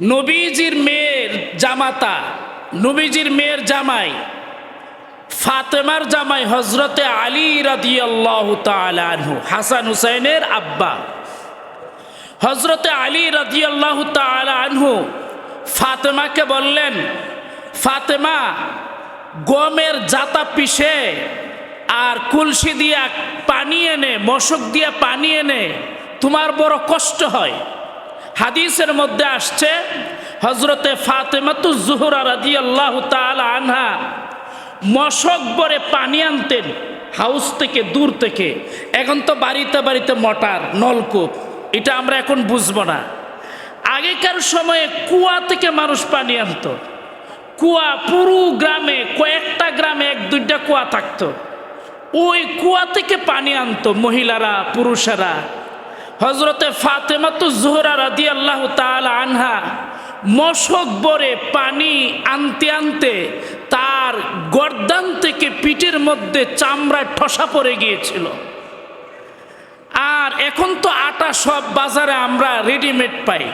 নবীজির মেয়ের জামাতা, নবীজির মেয়ের জামাই, ফাতেমার জামাই হজরতে আলী রাদিয়াল্লাহু তাআলা আনহু, হাসান হুসাইনের আব্বা। হজরতে আলী রাদিয়াল্লাহু তাআলা আনহু ফাতেমাকে বললেন, ফাতেমা, গমের জাতা পিষে আর কুলসি দিয়া পানি এনে, মশক দিয়া পানি এনে, তোমার বড় কষ্ট হয়। হাদিসের মধ্যে আসছে হজরতে ফাতেমাতু জুহরা রাজি আল্লাহ আনহা মশক বরে পানি আনতেন, হাউস থেকে দূর থেকে। এখন তো বাড়িতে বাড়িতে মটার, নলকূপ, এটা আমরা এখন বুঝব না। আগেকার সময়ে কুয়া থেকে মানুষ পানি আনতো। কুয়া পুরো গ্রামে, কয়েকটা গ্রামে এক দুইটা কুয়া থাকতো। ওই কুয়া থেকে পানি আনতো মহিলারা, পুরুষেরা। হজরতে ফাতেমাতু জোহরা রাদি আল্লাহ আনহা মশক বরে পানি আনতে আনতে তার গর্দান থেকে পিঠের মধ্যে চামড়ায় ঠসা পড়ে গিয়েছিল। আর এখন তো আটা সব বাজারে আমরা রেডিমেড পাই।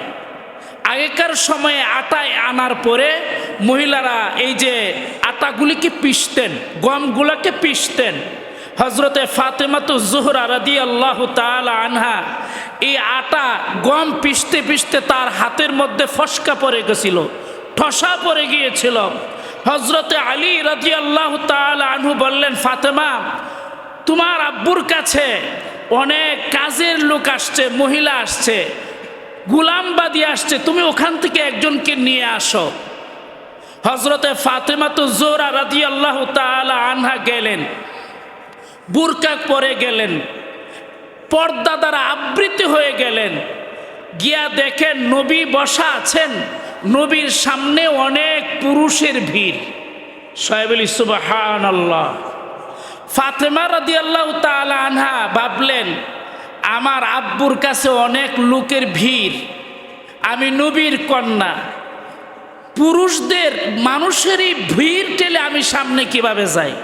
আগেকার সময়ে আটায় আনার পরে মহিলারা এই যে আটাগুলিকে পিষতেন, গমগুলোকে পিষতেন। হজরতে ফাতেমাতু জোহরা রাদি আল্লাহ আনহা এই আটা গম পিষতে পিষতে তার হাতের মধ্যে ফসকা পড়ে গেছিল, ঠসা পড়ে গিয়েছিল। হজরতে আলী রাজি আল্লাহ আনহু বললেন, ফাতেমা, তোমার আব্বুর কাছে অনেক কাজের লোক আসছে, মহিলা আসছে, গুলামবাদী আসছে, তুমি ওখান থেকে একজনকে নিয়ে আসো। হজরতে ফাতেমা তো জোরা রাজি আল্লাহ আনহা গেলেন বুরকা পরে গেলেন, পর্দা দ্বারা আবৃত হয়ে গেলেন। গিয়া দেখেন নবী বসা আছেন, নবীর সামনে অনেক পুরুষের ভিড়। সাহেবুল সুবাহান আল্লাহ ফাতেমা রাদি আল্লাহ আনহা ভাবলেন, আমার আব্বুর কাছে অনেক লোকের ভিড়। আমি নবীর কন্যা। পুরুষদের, মানুষেরই ভিড় টেলে আমি সামনে কীভাবে যাই?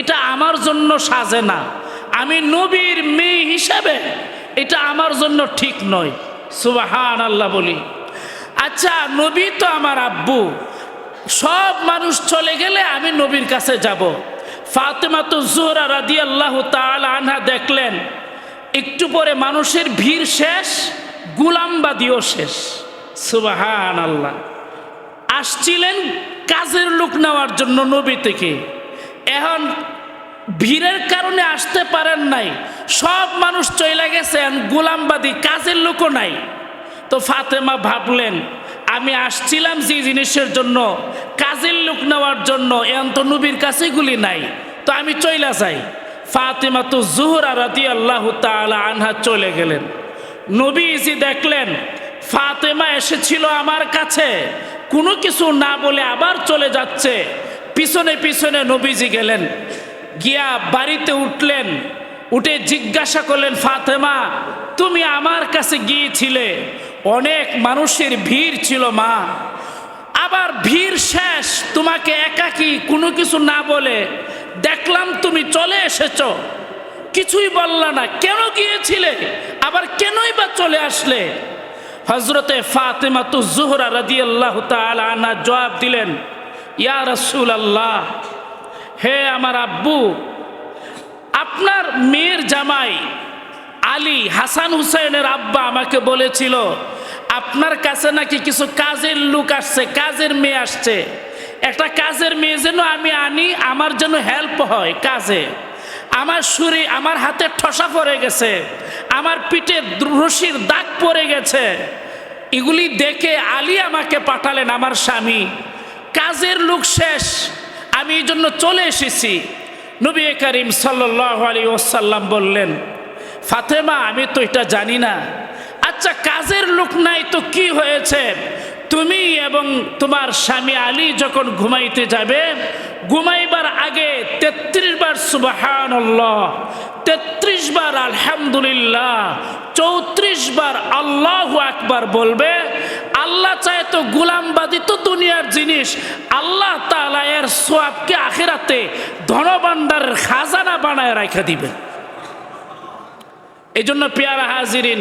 এটা আমার জন্য সাজে না। আমি নবীর মেয়ে হিসাবে এটা আমার জন্য ঠিক নয়। সুবাহান আল্লাহ বলি। আচ্ছা নবী তো আমার আব্বু। সব মানুষ চলে গেলে আমি নবীর কাছে যাব। ফাতেমা তো জোহরা রাদি আল্লাহ আনহা দেখলেন, একটু পরে মানুষের ভিড় শেষ, গুলামবাদিও শেষ। সুবাহান আল্লাহ আসছিলেন কাজের লোক নেওয়ার জন্য নবী থেকে। এখন ভিড়ের কারণে আসতে পারেন নাই। সব মানুষ চলে গেছেন, গোলামবাদী, কাজের লোকও নাই। তো ফাতেমা ভাবলেন, আমি আসছিলাম যে জিনিসের জন্য, কাজের লোক নেওয়ার জন্য, এখন তো নবীর কাছে গুলি নাই। তো আমি চইলা যাই। ফাতেমা তো জুহরা রাতি আল্লাহ তালা আনহা চলে গেলেন। নবীজি দেখলেন, ফাতেমা এসেছিল আমার কাছে, কোনো কিছু না বলে আবার চলে যাচ্ছে। পিছনে পিছনে নবীজি গেলেন। গিয়া বাড়িতে উঠলেন, উঠে জিজ্ঞাসা করলেন, ফাতেমা, তুমি আমার কাছে গিয়েছিলে। অনেক মানুষের ভিড় ছিল মা। আবার ভিড় শেষ, তোমাকে একাকি কোনো কিছু না বলে দেখলাম তুমি চলে এসেছ। কিছুই বললা না, কেন গিয়েছিলে? আবার কেনই বা চলে আসলে? হজরতে ফাতেমা তু জুহরা রাদি আল্লাহ আনা জবাব দিলেন ইয়া রসুল আল্লাহ হে আমার আব্বু, আপনার মেয়ের জামাই আলী হাসান হুসাইনের আব্বা আমাকে বলেছিল, আপনার কাছে নাকি কিছু কাজের লোক আসছে, কাজের মেয়ে আসছে। একটা কাজের মেয়ে যেন আমি আনি, আমার যেন হেল্প হয় কাজে। আমার শরীর আমার হাতে ঠসা পড়ে গেছে, আমার পিঠে রশির দাগ পড়ে গেছে। এগুলি দেখে আলী আমাকে পাঠালেন, আমার স্বামী। কাজের লোক শেষ। আমি এই জন্য চলে এসেছি। নবী করিম সাল্লাহ আলী ওসাল্লাম বললেন, ফাতেমা, আমি তো এটা জানি না। আচ্ছা কাজের লোক নাই তো কি হয়েছে? তুমি এবং তোমার স্বামী আলী যখন ঘুমাইতে যাবে, ঘুমাইবার আগে তেত্রিশ বার সুবাহান তেত্রিশ বার আলহামদুলিল্লাহ, চৌত্রিশ বার আল্লাহ আকবার বলবে, আল্লাহ চায় তো গুলামবাদী তো দুনিয়ার জিনিস, আল্লাহ তালা এর সোয়াবকে আখেরাতে ধনভাণ্ডারের খাজানা বানায় রেখে দিবে এই জন্য পেয়ারা হাজিরিন,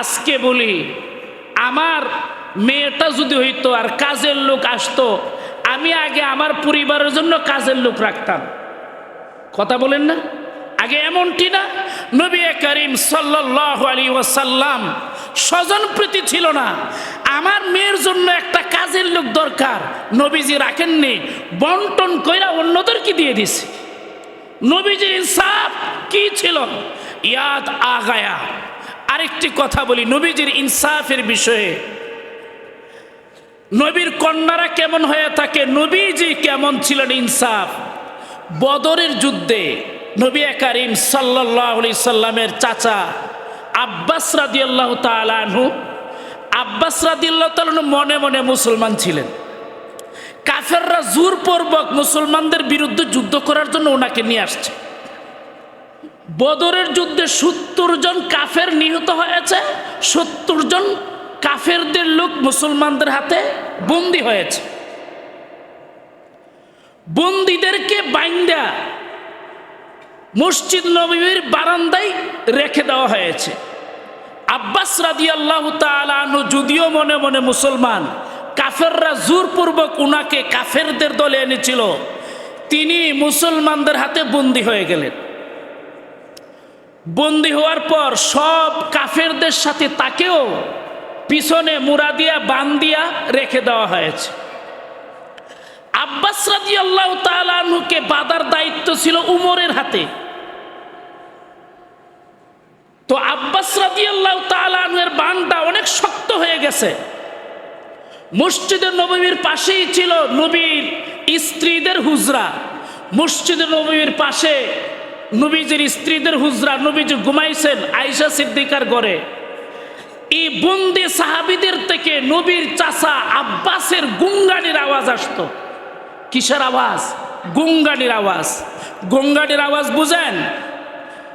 আজকে বলি, আমার মেয়েটা যদি হইতো আর কাজের লোক আসতো, আমি আগে আমার পরিবারের জন্য কাজের লোক রাখতাম। কথা বলেন না? আগে এমনটি না? নবী করিম সাল্লাহ আলী ওয়াসাল্লাম স্বজন প্রীতি ছিল না। আমার মেয়ের জন্য একটা কাজের লোক দরকার। নবীজি রাখেননি। বন্টন কইরা অন্যদেরকে দিয়ে দিছে। নবীজির ইনসাফ কি ছিল? ইয়াদ আগায়া। আরেকটি কথা বলি, নবীজির ইনসাফের বিষয়ে। নবীর কন্যারা কেমন হয়ে থাকে? নবীজি কেমন ছিলেন ইনসাফ? বদরের যুদ্ধে নবী করিম সাল্লাহ সাল্লামের চাচা আব্বাস রাদিয়াল্লাহ তালানহু আব্বাস রাদিয়াল্লাহ তালানহু মনে মনে মুসলমান ছিলেন। কাফেররা জোরপূর্বক মুসলমানদের বিরুদ্ধে যুদ্ধ করার জন্য ওনাকে নিয়ে আসছে। বদরের যুদ্ধে সত্তর জন কাফের নিহত হয়েছে, সত্তর জন কাফেরদের লোক মুসলমানদের হাতে বন্দি হয়েছে। বন্দীদেরকে বাইন্দা মসজিদ নবীর বারান্দায় রেখে দেওয়া হয়েছে। আব্বাস রাদি আল্লাহ তালু যদিও মনে মনে মুসলমান, কাফেররা জোরপূর্বক উনাকে কাফেরদের দলে এনেছিল। তিনি মুসলমানদের হাতে বন্দি হয়ে গেলেন। বন্দি হওয়ার পর সব কাফেরদের সাথে তাকেও পিছনে মুরা দিয়া, বান দিয়া রেখে দেওয়া হয়েছে। আব্বাস রাজি আল্লাহ বাদার দায়িত্ব ছিল উমরের হাতে। তো আব্বাস রাজি আল্লাহ বানটা অনেক শক্ত হয়ে গেছে। মসজিদের নবীর পাশেই ছিল নবীর স্ত্রীদের হুজরা। মসজিদের নবীর পাশে নবীজির স্ত্রীদের হুজরা। নবীজি ঘুমাইছেন আয়সা সিদ্দিকার ঘরে। এই বন্দি সাহাবিদের থেকে নবীর চাষা আব্বাসের গুঙ্গানির আওয়াজ আসতো। কিসের আওয়াজ? গুঙ্গানির আওয়াজ। গুঙ্গানির আওয়াজ বুঝেন?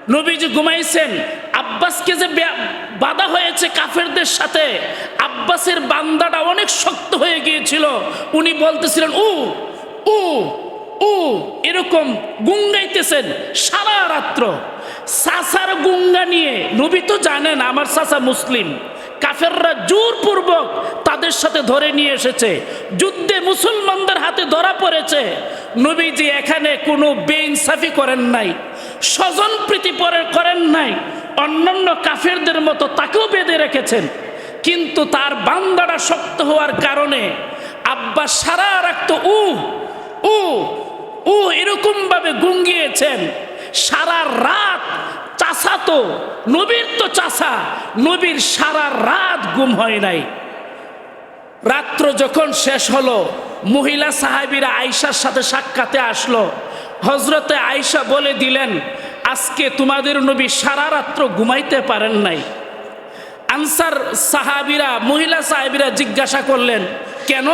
নবীজি ঘুমাইছেন। আব্বাসকে যে বাধা হয়েছে কাফেরদের সাথে, আব্বাসের বান্দাটা অনেক শক্ত হয়ে গিয়েছিল। উনি বলতেছিলেন, উ উ উ, এরকম গুঙ্গাইতেছেন সারা রাত্র। সাসার গুঙ্গা নিয়ে, নবী তো জানেন আমার সাসা মুসলিম। কাফেররা জোরপূর্বক তাদের সাথে ধরে নিয়ে এসেছে। যুদ্ধে মুসলমানদের হাতে ধরা পড়েছে। নবীজি এখানে কোনো বেইনসাফি করেন নাই, স্বজন প্রীতি পরে করেন নাই, অন্যান্য কাফেরদের মতো তাকেও বেঁধে রেখেছেন। কিন্তু তার বান্দাটা শক্ত হওয়ার কারণে আব্বা সারা রাখতো উ উ ও এরকম ভাবে গুঙ্গিয়েছেন। সারা রাত চাষা তো, নবীর তো চাষা। নবীর সারা রাত গুম হয় নাই। রাত্র যখন শেষ হলো, মহিলা সাহাবিরা আয়সার সাথে সাক্ষাতে আসলো। হজরতে আয়সা বলে দিলেন, আজকে তোমাদের নবী সারা রাত্র ঘুমাইতে পারেন নাই। আনসার সাহাবিরা, মহিলা সাহাবিরা জিজ্ঞাসা করলেন, কেন?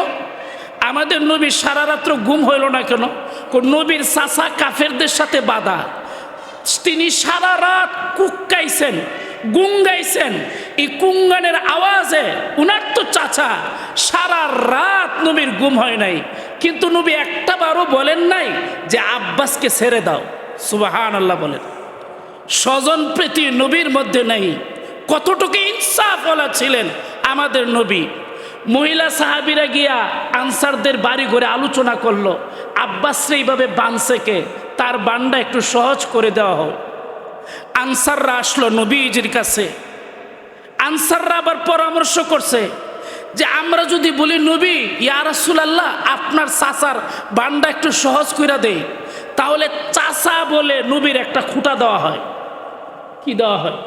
আমাদের নবী সারা রাত্র ঘুম হইল না কেন? নবীর চাষা কাফেরদের সাথে বাধা। তিনি সারা রাত কুক্কাইছেন গুঙ্গাইছেন এই কুঙ্গানের আওয়াজে উনার তো চাচা, সারা রাত নবীর গুম হয় নাই। কিন্তু নবী একটা বারও বলেন নাই যে, আব্বাসকে ছেড়ে দাও। সুবাহান আল্লাহ বলেন। স্বজন প্রীতি নবীর মধ্যে নেই। কতটুকু ইনসাফ ইনসাফওয়ালা ছিলেন আমাদের নবী। মহিলা সাহাবিরা গিয়া আনসারদের বাড়ি ঘরে আলোচনা করল। আব্বাসরে এইভাবে বানছে কে? তার বান্ডা একটু সহজ করে দেওয়া হোক। আনসাররা আসলো নবীজির কাছে। আনসাররা আবার পরামর্শ করছে যে আমরা যদি বলি, নবী, ইয়া আল্লাহ আপনার চাচার বান্ডা একটু সহজ করে দেই। তাহলে চাচা বলে নবীর একটা খুঁটা দেওয়া হয়। কি দেওয়া হয়?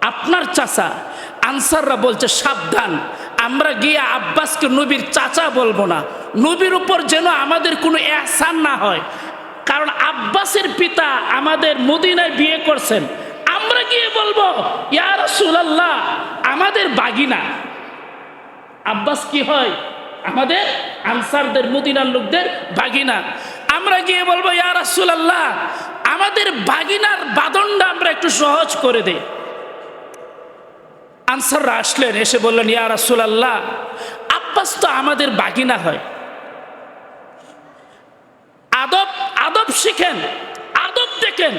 আপনার চাচা। আনসাররা বলছে, সাবধান আমরা গিয়ে আব্বাসকে নবীর চাচা বলব না। নবীর উপর যেন আমাদের কোনো এহসান না হয়। কারণ আব্বাসের পিতা আমাদের মদিনায় বিয়ে করছেন। আমরা গিয়ে বলব, ইয়া রাসূলুল্লাহ, আমাদের বাগিনা। আব্বাস কি হয়? আমাদের আনসারদের, মদিনার লোকদের বাগিনা। আমরা গিয়ে বলব, ইয়া রাসূলুল্লাহ, আমাদের বাগিনার বাদনটা আমরা একটু সহজ করে দেই আনসাররা আসলেন, এসে বললেন, ইয়া রাসুল আল্লাহ আব্বাস তো আমাদের বাগিনা হয়। আদব আদব শিখেন, আদব দেখেন।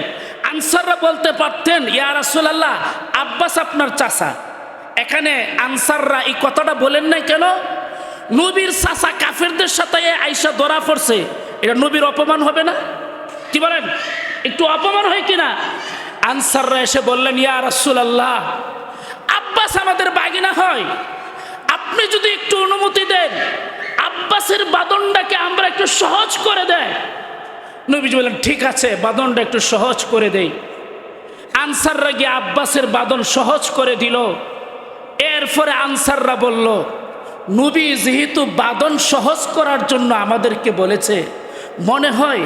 আনসাররা বলতে পারতেন, ইয়া রাসুল আল্লাহ আব্বাস আপনার চাচা। এখানে আনসাররা এই কথাটা বলেন নাই কেন? নবীর চাচা কাফেরদের সাথে আইসা ধরা পড়ছে, এটা নবীর অপমান হবে না? কি বলেন? একটু অপমান হয় কিনা? আনসাররা এসে বললেন, ইয়া রাসুল আল্লাহ আব্বাস আমাদের বাগিনা হয়। আপনি যদি একটু অনুমতি দেন, আব্বাসের বাদনটাকে আমরা একটু সহজ করে দেয় নবীজি বললেন, ঠিক আছে, বাদনটা একটু সহজ করে দেই। আনসাররা গিয়ে আব্বাসের বাদন সহজ করে দিল। এরপরে আনসাররা বলল, নবী যেহেতু বাদন সহজ করার জন্য আমাদেরকে বলেছে, মনে হয়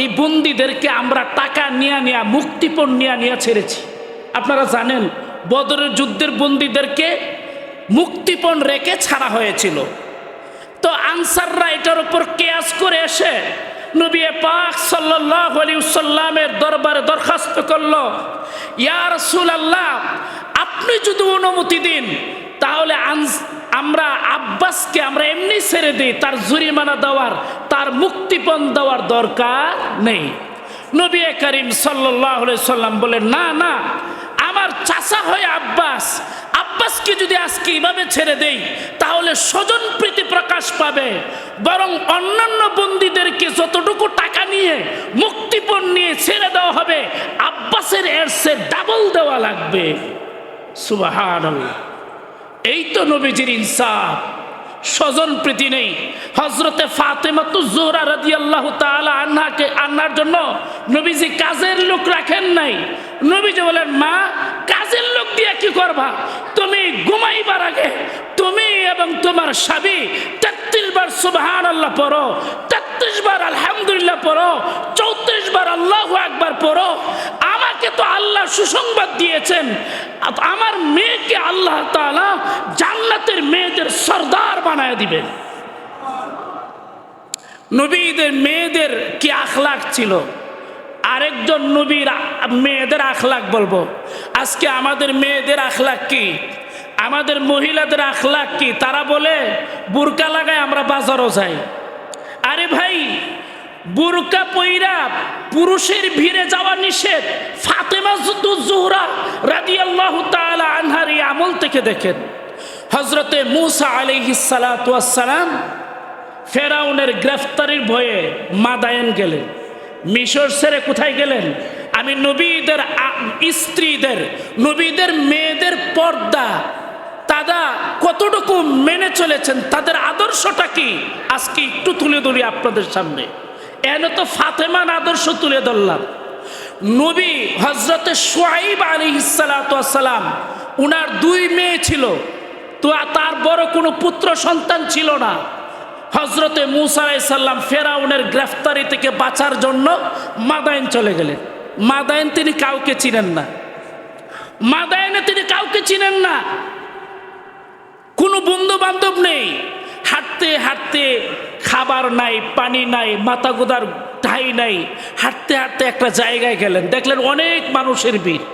এই বন্দীদেরকে আমরা টাকা নিয়ে নিয়ে, মুক্তিপণ নিয়ে নিয়ে ছেড়েছি। আপনারা জানেন বদরের যুদ্ধের বন্দীদেরকে মুক্তিপণ রেখে ছাড়া হয়েছিল। তো আনসাররা এটার উপর কেয়াস করে এসে নবী পাক সাল্লাহ আলী সাল্লামের দরবারে দরখাস্ত করল, ইয়া রাসূলুল্লাহ, আপনি যদি অনুমতি দিন, তাহলে আমরা আব্বাসকে আমরা এমনি ছেড়ে দিই, তার জরিমানা দেওয়ার, তার মুক্তিপণ দেওয়ার দরকার নেই। নবী করিম সাল্লাহ সাল্লাম বলেন, না না চাচা হয় আব্বাস। আব্বাসকে যদি আজকে এইভাবে ছেড়ে দেই, তাহলে স্বজন প্রীতি প্রকাশ পাবে। বরং অন্যান্য বন্দীদেরকে যতটুকু টাকা নিয়ে মুক্তিপণ নিয়ে ছেড়ে দেওয়া হবে, আব্বাসের এরসে ডাবল দেওয়া লাগবে। সুবাহ এই তো নবীজির ইনসাফ। স্বজন প্রীতি নেই। হজরতে ফাতেমাতু জোহরা রাজি আল্লাহ তালা আন্নাকে আন্নার জন্য নবীজি কাজের লোক রাখেন নাই। নবীজি বলেন, মা, কাজের লোক দিয়ে কি করবা? তুমি ঘুমাইবার আগে তুমি এবং তোমার স্বামী তেত্রিশ বার সুবাহান আল্লাহ পড়ো, তেত্রিশ বার আলহামদুলিল্লাহ পড়ো, চৌত্রিশ বার আল্লাহ একবার পড়ো আমাকে তো আল্লাহ সুসংবাদ দিয়েছেন। আমার মেয়েকে আল্লাহ তাআলা জান্নাতের মেয়েদের সর্দার বানায় দিবেন। নবীদের মেয়েদের কি আখলাক ছিল? আরেকজন নবীর মেয়েদের আখলাক বলব। আজকে আমাদের মেয়েদের আখলাক কি? আমাদের মহিলাদের আখলাক কি? তারা বলে, বুরকা লাগায় আমরা বাজারও যাই। আরে ভাই বুরকা পইরা পুরুষের ভিড়ে যাওয়া নিষেধ। ফাতেমা জুহরা রাদিয়াল্লাহু তাআলা আনহার এই আমল থেকে দেখেন। হজরতে মুসা আলাইহিস সালাতু সালাম ফেরাউনের গ্রেফতারির ভয়ে মাদায়েন গেলেন। মিশর সেরে কোথায় গেলেন? আমি নবীদের স্ত্রীদের, নবীদের মেয়েদের পর্দা, তারা কতটুকু মেনে চলেছেন, তাদের আদর্শটা কি? আজকে একটু তুলে ধরি আপনাদের সামনে। এনে তো ফাতেমান আদর্শ তুলে ধরলাম। নবী হজরতে সোয়াইব আলী সালাম, উনার দুই মেয়ে ছিল। তো তার বড় কোনো পুত্র সন্তান ছিল না। হজরতে মুসা সাল্লাম ফেরাউনের গ্রেফতারি থেকে বাঁচার জন্য মাদায়ন চলে গেলেন। মাদায়ন তিনি কাউকে চিনেন না। মাদায়নে তিনি কাউকে চিনেন না। কোনো বন্ধু বান্ধব নেই। হাঁটতে হাঁটতে খাবার নাই, পানি নাই মাথা গোদার ঠাই নাই, হাঁটতে হাঁটতে একটা জায়গায় গেলেন। দেখলেন অনেক মানুষের ভিড়।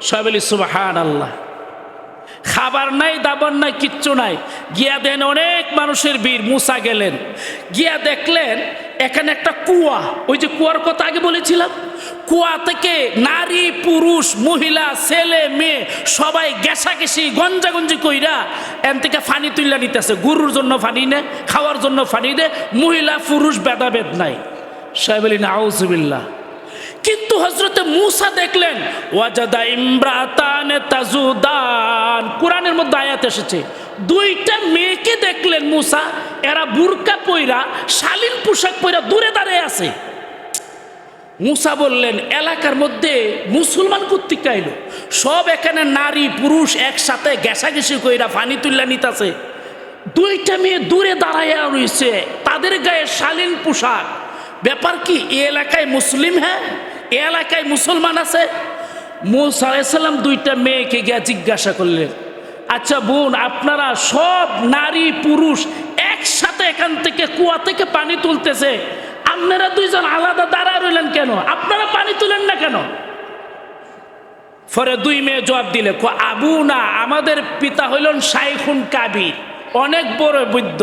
সবাই সবেলি সুবাহান আল্লাহ খাবার নাই, দাবার নাই, কিচ্ছু নাই। গিয়া দেন অনেক মানুষের ভিড়, মুসা গেলেন। গিয়া দেখলেন এখানে একটা কুয়া। ওই যে কুয়ার কথা আগে বলেছিলাম? কুয়া থেকে নারী, পুরুষ, মহিলা, ছেলে, মেয়ে, সবাই গেছি গঞ্জা গঞ্জি কইরা এন থেকে ফানি তুইলা নিতেছে। গরুর জন্য ফানি নে, খাওয়ার জন্য ফানি দে, মহিলা, পুরুষ ভেদাভেদ নাই। সাহেব আলী নাউজুবিল্লাহ। কিন্তু হজরতে মুসা দেখলেন, ওয়াজাদা ইমরাতান তাজুদান। কোরআনের মধ্যে আয়াত এসেছে। দুইটা মেয়েকে দেখলেন মুসা, এরা বুরকা পইরা, শালীন পোশাক পইরা দূরে দাঁড়িয়ে আছে। মুসা বললেন, এলাকার মধ্যে মুসলমান কর্তৃক আইলো। সব এখানে নারী, পুরুষ একসাথে ঘেঁষাঘেঁষি কইরা ফানি তুল্লা নিতাছে। দুইটা মেয়ে দূরে দাঁড়াইয়া রয়েছে তাদের গায়ে শালীন পোশাক। ব্যাপার কি, এ এলাকায় মুসলিম হ্যাঁ? এ এলাকায় মুসলমান আছে? মুসা আলাইসাল্লাম দুইটা মেয়েকে গিয়া জিজ্ঞাসা করলেন আচ্ছা বোন, আপনারা সব নারী, পুরুষ একসাথে এখান থেকে কুয়া থেকে পানি তুলতেছে। আপনারা দুইজন আলাদা দাঁড়া রইলেন কেন? আপনারা পানি তুলেন না কেন? পরে দুই মেয়ে জবাব দিলে আবু না, আমাদের পিতা হইলেন শাইখুন কাবির অনেক বড় বৈদ্য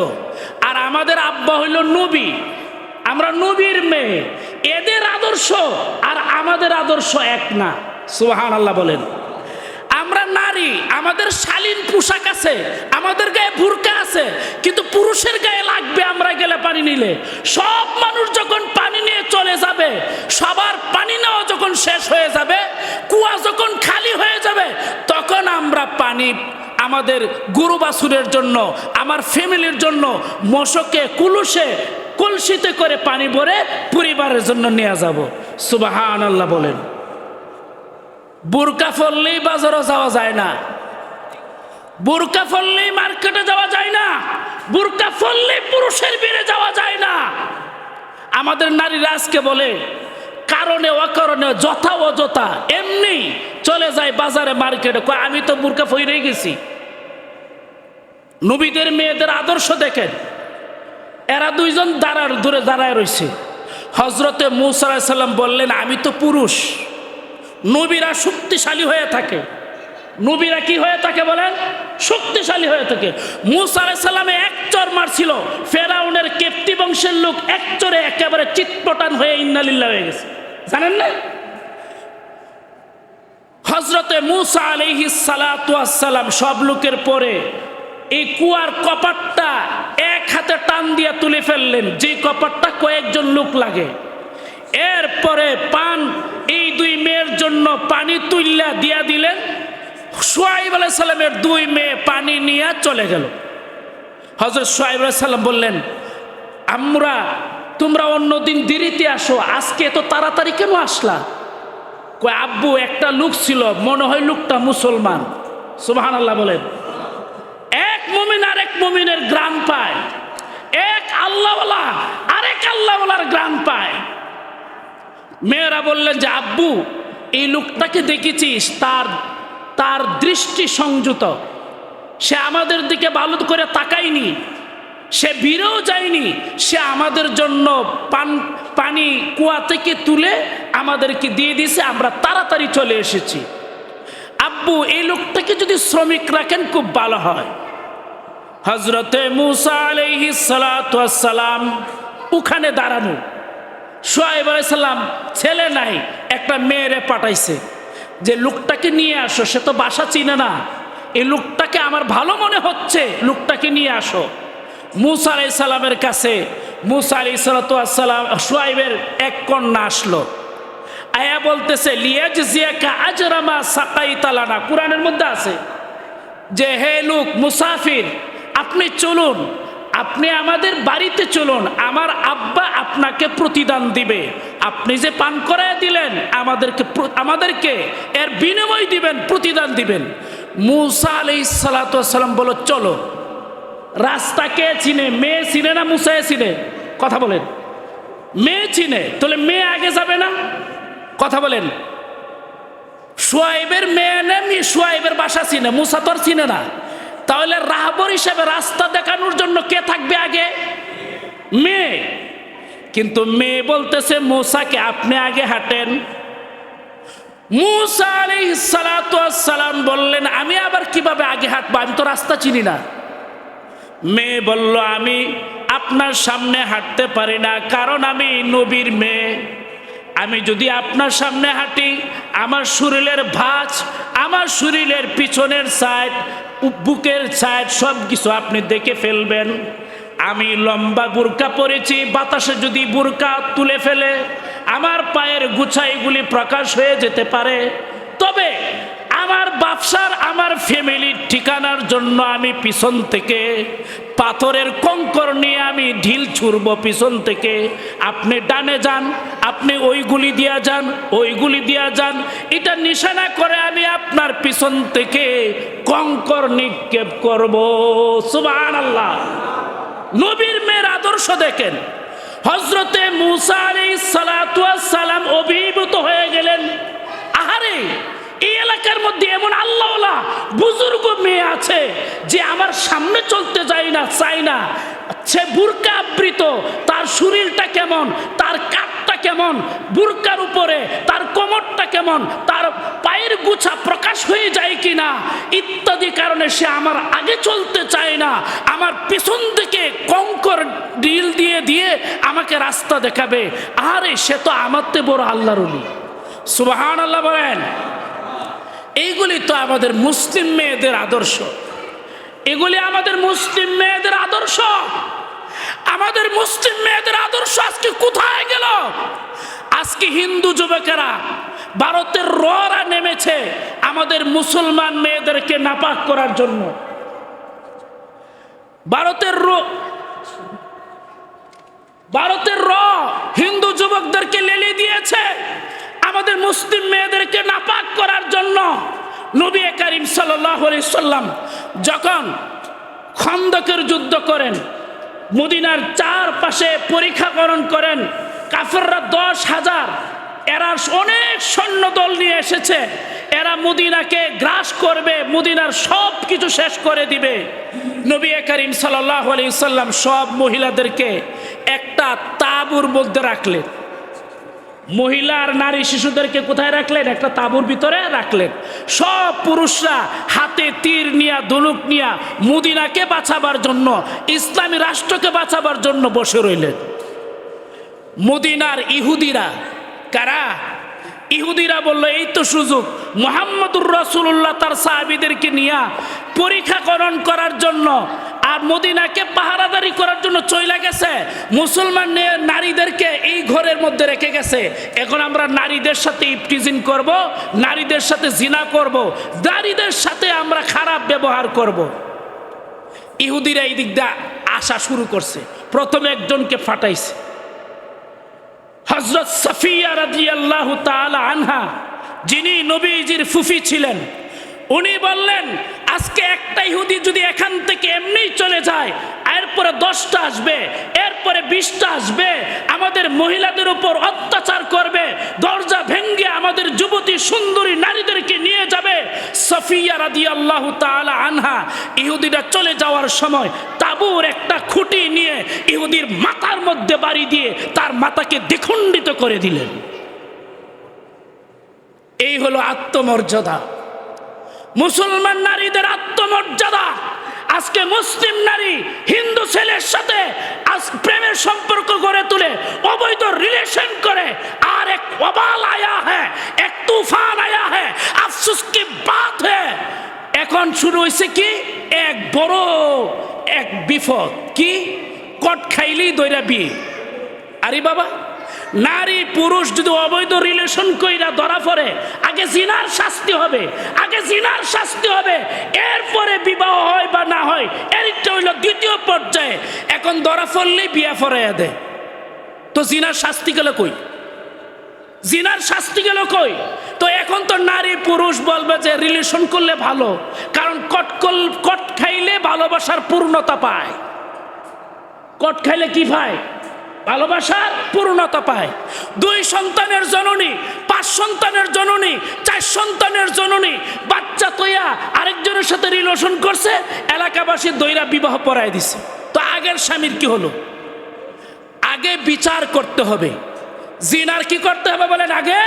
আর আমাদের আব্বা হইল নবী। আমরা নবীর মেয়ে। এদের আদর্শ আর আমাদের আদর্শ এক না। সুহান আল্লাহ বলেন। আমরা নারী, আমাদের শালীন পোশাক আছে, আমাদের গায়ে বুরকা আছে, কিন্তু পুরুষের গায়ে লাগবে আমরা গেলে পানি নিলে। সব মানুষ যখন পানি নিয়ে চলে যাবে, সবার পানি নেওয়া যখন শেষ হয়ে যাবে, কুয়া যখন খালি হয়ে যাবে, তখন আমরা পানি আমাদের গরু বাছুরের জন্য, আমার ফ্যামিলির জন্য মশকে কুলুসে কলসিতে করে পানি ভরে পরিবারের জন্য নিয়ে যাব। সুবাহান আল্লাহ বলেন। বুরকা ফললেই বাজারও যাওয়া যায় না। বুরকা ফললেই মার্কেটে যাওয়া যায় না। বুরকা ফললেই পুরুষের বেড়ে যাওয়া যায় না। আমাদের নারীরা আজকে বলে, কারণে অকারণে যথা অযথা এমনি চলে যায় বাজারে, মার্কেটে। আমি তো বুরকা ফইরেই গেছি। নবীদের মেয়েদের আদর্শ দেখেন। এরা দুইজন দাঁড়ার দূরে দাঁড়ায় রয়েছে হজরতে মুসাল্লাম বললেন, আমি তো পুরুষ। নবীরা শক্তিশালী হয়ে থাকে। নবীরা কি হয়ে থাকে বলেন? শক্তিশালী হয়ে থাকে। মুসা আলাইসাল্লামে এক চর মারছিল। ফেরাউনের কেপ্তি বংশের লোক এক চরে একেবারে চিৎপটান হয়ে ইন্নালিল্লা হয়ে গেছে। জানেন না? হজরতে মুসা আলিহি সালাম সব লোকের পরে এই কুয়ার কপাটটা এক হাতে টান দিয়া তুলে ফেললেন। যে কপাটটা কয়েকজন লোক লাগে। এরপরে পান এই জন্য পানি তুল্লা দিয়া দিলেন। সোয়াইব আলাইসাল্লামের দুই মেয়ে পানি নিয়ে চলে গেল। হজরত সোয়াইব আলাইসাল্লাম বললেন, আমরা, তোমরা অন্যদিন দেরিতে আসো, আজকে এত তাড়াতাড়ি কেন আসলা? কয়, আব্বু, একটা লোক ছিল, মনে হয় লোকটা মুসলমান। সুবাহান আল্লাহ বলেন। এক মুমিন আরেক মুমিনের গ্রাম পায়। এক আল্লাহওয়ালা আরেক আল্লাহওয়ালার গ্রাম পায়। মেয়েরা বললেন যে, আব্বু এই লোকটাকে দেখেছিস? তার তার দৃষ্টি সংযুত। সে আমাদের দিকে ভালো করে তাকায়নি। সে ভিড়েও যায়নি। সে আমাদের জন্য পান, পানি কুয়া থেকে তুলে আমাদেরকে দিয়ে দিয়েছে। আমরা তাড়াতাড়ি চলে এসেছি। আব্বু, এই লোকটাকে যদি শ্রমিক রাখেন, খুব ভালো হয়। হজরতে মুসা আলহি সালাম ওখানে দাঁড়ানো। সোহাইব আলাইসাল্লাম ছেলে নাই, একটা মেয়েরে পাঠাইছে। যে লোকটাকে নিয়ে আসো, সে তো বাসা চিনে না। এই লোকটাকে আমার ভালো মনে হচ্ছে, লোকটাকে নিয়ে আসো। মুসা আলাই সালামের কাছে, মুসা আলি সালাতাম সোহাইবের এক কন্যা আসলো। আয়া বলতেছে লিয়াজ জিয়াকা আজরামা সাকাই তালানা কোরআনের মধ্যে আছে যে, হে লোক, মুসাফির, আপনি চলুন আপনি আমাদের বাড়িতে চলুন, আমার আব্বা আপনাকে প্রতিদান দিবে। আপনি যে পান করায় দিলেন, আমাদেরকে আমাদেরকে এর বিনিময় দিবেন, প্রতিদান দিবেন। মুসা আলি সালাতাম বলো চলো। রাস্তা কে চিনে, মেয়ে চিনে না মুসায় চিনে? কথা বলেন। মেয়ে চিনে, তাহলে মেয়ে আগে যাবে না? কথা বলেন। সোয়াইবের মেয়ে নেমনি সোয়াইবের বাসা চিনে, মুসা তোর চিনে না। তাহলে রাহবর হিসেবে রাস্তা দেখানোর জন্য কে থাকবে আগে? মেয়ে। কিন্তু মেয়ে বলতেছে, মুসাকে আপনি আগে হাঁটেন। মুসা আলী সালাম বললেন, আমি আবার কীভাবে আগে হাঁটবো? আমি তো রাস্তা চিনি না। মেয়ে বলল, আমি আপনার সামনে হাঁটতে পারি না, কারণ আমি নবীর মেয়ে। আমি যদি আপনার সামনে হাঁটি, আমার শরীরের ভাঁজ, আমার শরীরের পিছনের সাইড বুকের ছায় সব কিছু আপনি দেখে ফেলবেন। আমি লম্বা বুরকা পরেছি, বাতাসে যদি বুরকা তুলে ফেলে, আমার পায়ের গুছাইগুলি প্রকাশ হয়ে যেতে পারে। তবে ব্যবসার আমার ফ্যামিলির ঠিকানার জন্য আমি পিছন থেকে পাথরের কঙ্কর নিয়ে আমি ঢিল ছুড়ব পিছন থেকে। আপনি ডানে যান, আপনি ওইগুলি দিয়া যান, ওইগুলি দিয়া যান। এটা নিশানা করে আমি আপনার পিছন থেকে কঙ্কর নিক্ষেপ করব। সুবাহ আল্লাহ নবীর মেয়ের আদর্শ দেখেন। হজরতে মুসা আলী সালাম অভিভূত হয়ে গেলেন আহারে এই এলাকার মধ্যে এমন আল্লাহওয়ালা বুজুর্গ মেয়ে আছে যে আমার সামনে চলতে যায় না চাই না। সে বুরকা আবৃত, তার শরীরটা কেমন, তার কাঠটা কেমন, বুরকার উপরে, তার কোমরটা কেমন, তার পায়ের গুছা প্রকাশ হয়ে যায় কিনা, ইত্যাদি কারণে সে আমার আগে চলতে চায় না। আমার পেছন থেকে কঙ্কর ডিল দিয়ে দিয়ে আমাকে রাস্তা দেখাবে। আরে সে তো আমার তে বড় আল্লাহর সুবাহান আল্লাহ বলেন এইগুলি তো আমাদের মুসলিম মেয়েদের আদর্শ। এগুলি আমাদের মুসলিম মেয়েদের আদর্শ। আমাদের মুসলিম মেয়েদের আদর্শ আজকে কোথায় গেল? আজকে হিন্দু যুবকেরা ভারতের ররা নেমেছে আমাদের মুসলমান মেয়েদেরকে নাপাক করার জন্য। ভারতের র ভারতের র হিন্দু যুবকদেরকে লেলি দিয়েছে। আমাদের মুসলিম মেয়েদেরকে নাপাক করার জন্য নবী করিম সাল্লাম যখন খন্দকের যুদ্ধ করেন, মদিনার চারপাশে পরীক্ষাকরণ করেন, কাফেররা দশ হাজার, এরা অনেক সৈন্য দল নিয়ে এসেছে, এরা মদিনাকে গ্রাস করবে, মদিনার সব কিছু শেষ করে দিবে। নবী করিম সাল্লাহ সাল্লাম সব মহিলাদেরকে একটা তাঁবুর মধ্যে রাখলেন। মহিলা আর নারী শিশুদেরকে কোথায় রাখলেন? একটা তাঁবুর ভিতরে রাখলেন। সব পুরুষরা হাতে তীর নিয়া, দুলুক নিয়া মুদিনাকে বাঁচাবার জন্য, ইসলামী রাষ্ট্রকে বাঁচাবার জন্য বসে রইলেন। মুদিনার ইহুদিরা কারা? ইহুদিরা বলল, এই তো সুযোগ। মোহাম্মদুর রসুল্লাহ তার সাহাবিদেরকে নিয়ে পরীক্ষাকরণ করার জন্য আর মদিনাকে পাহারাদারি করার জন্য চইলা গেছে। মুসলমান নারীদেরকে এই ঘরের মধ্যে রেখে গেছে। এখন আমরা নারীদের সাথে ইপটিজিন করব, নারীদের সাথে জিনা করব, নারীদের সাথে আমরা খারাপ ব্যবহার করব। ইহুদিরা এই দিক দিয়ে আসা শুরু করছে। প্রথমে একজনকে ফাটাইছে। হজরত সফিয়া রাদিয়াল্লাহু তাআলা আনহা, যিনি নবীজির ফুফি ছিলেন, উনি বললেন, আজকে একটা ইহুদি যদি এখান থেকে এমনিই চলে যায়, এরপরে দশটা আসবে, এরপরে বিশটা আসবে, আমাদের মহিলাদের উপর অত্যাচার করবে, দরজা ভেঙ্গে আমাদের যুবতী সুন্দরী নারীদেরকে নিয়ে যাবে। সফিয়া রাদিয়াল্লাহু তাআলা আনহা ইহুদিরা চলে যাওয়ার সময় তাবুর একটা খুঁটি নিয়ে ইহুদির মাথার মধ্যে বাড়ি দিয়ে তার মাথাকে দ্বিখণ্ডিত করে দিলেন। এই হলো আত্মমর্যাদা। মুসলমান নারীদের আত্মমর্যাদা। আজকে মুসলিম নারী হিন্দু ছেলের সাথে আজ প্রেমের সম্পর্ক গড়ে তুলে, অবৈধ রিলেশন করে। আর এক অবাল আয়া হ্যাঁ এক তুফান আয়া হ্যাঁ আফসুস কি বাত হ্যাঁ এখন শুরু হয়েছে কি? এক বড় এক বিপদ কি? কট খাইলেই দৈরা বিয়ে। আরে বাবা, নারী পুরুষ যদি অবৈধ রিলেশন কইরা ধরা পড়ে, আগে জিনার শাস্তি হবে, আগে জিনার শাস্তি হবে, এরপরে বিবাহ হয় বা না হয়, এরটা হইল দ্বিতীয় পর্যায়ে। এখন ধরা পড়লেই বিয়া ফরাইয়া দেয়। তো জিনার শাস্তি গেল কই? জিনার শাস্তি গেল কই? তো এখন তো নারী পুরুষ বলবে যে রিলেশন করলে ভালো, কারণ কট কল- কট খাইলে ভালোবাসার পূর্ণতা পায়। কট খাইলে কি পায়? ভালোবাসার পূর্ণতা পায়। দুই সন্তানের জননী, পাঁচ সন্তানের জননী, চার সন্তানের জননী, বাচ্চা তৈয়া আরেকজনের সাথে রিলেশন করছে, এলাকাবাসী দৈরা বিবাহ পড়ায় দিছে। তো আগের স্বামীর কি হলো? আগে বিচার করতে হবে। জিনার কি করতে হবে বলেন আগে?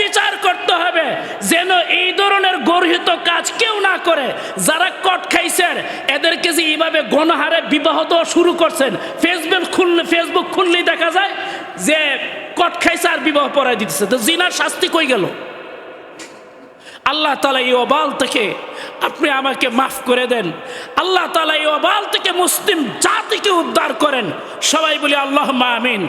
বিচার করতে হবে। যেন এই ধরনের গর্হিত কাজ কেউ না করে। যারা কট খাইছেন, এদেরকে যে এইভাবে গণহারে বিবাহ দেওয়া শুরু করছেন ফেসবুক খুললে ফেসবুক খুললেই দেখা যায় যে কট খাইছে আর বিবাহ পড়াই দিতেছে। তো জিনার শাস্তি কই গেল? আল্লাহ তালা এই অবাল থেকে আপনি আমাকে মাফ করে দেন। আল্লাহ তালা এই অবাল থেকে মুসলিম জাতিকে উদ্ধার করেন। সবাই বলি আল্লাহ আমিন।